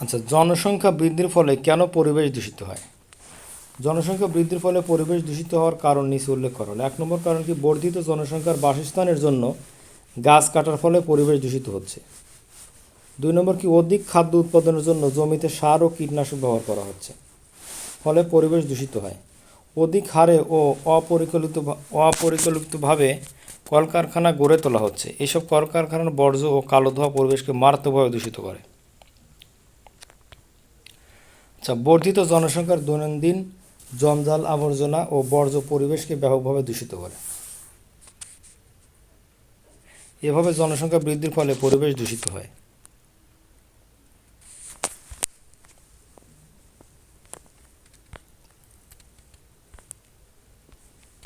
আচ্ছা জনসংখ্যা বৃদ্ধির ফলে কেন পরিবেশ দূষিত হয়? জনসংখ্যা বৃদ্ধির ফলে পরিবেশ দূষিত হওয়ার কারণ নিচে উল্লেখ করা হলো। এক নম্বর কারণ কি? বর্ধিত জনসংখ্যার বাসস্থানের জন্য গাছ কাটার ফলে পরিবেশ দূষিত হচ্ছে। দুই নম্বর কি? অধিক খাদ্য উৎপাদনের জন্য জমিতে সার ও কীটনাশক ব্যবহার করা হচ্ছে, ফলে পরিবেশ দূষিত হয়। অধিক হারে ও অপরিকল্পিত অপরিকল্পিতভাবে কলকারখানা গড়ে তোলা হচ্ছে। এসব কলকারখানার বর্জ্য ও কালো ধোঁয়া পরিবেশকে মারাত্মকভাবে দূষিত করে। আচ্ছা বর্ধিত জনসংখ্যার দৈনন্দিন জঞ্জাল আবর্জনা ও বর্জ্য পরিবেশকে ব্যাপকভাবে দূষিত করে। এভাবে জনসংখ্যা বৃদ্ধির ফলে পরিবেশ দূষিত হয়।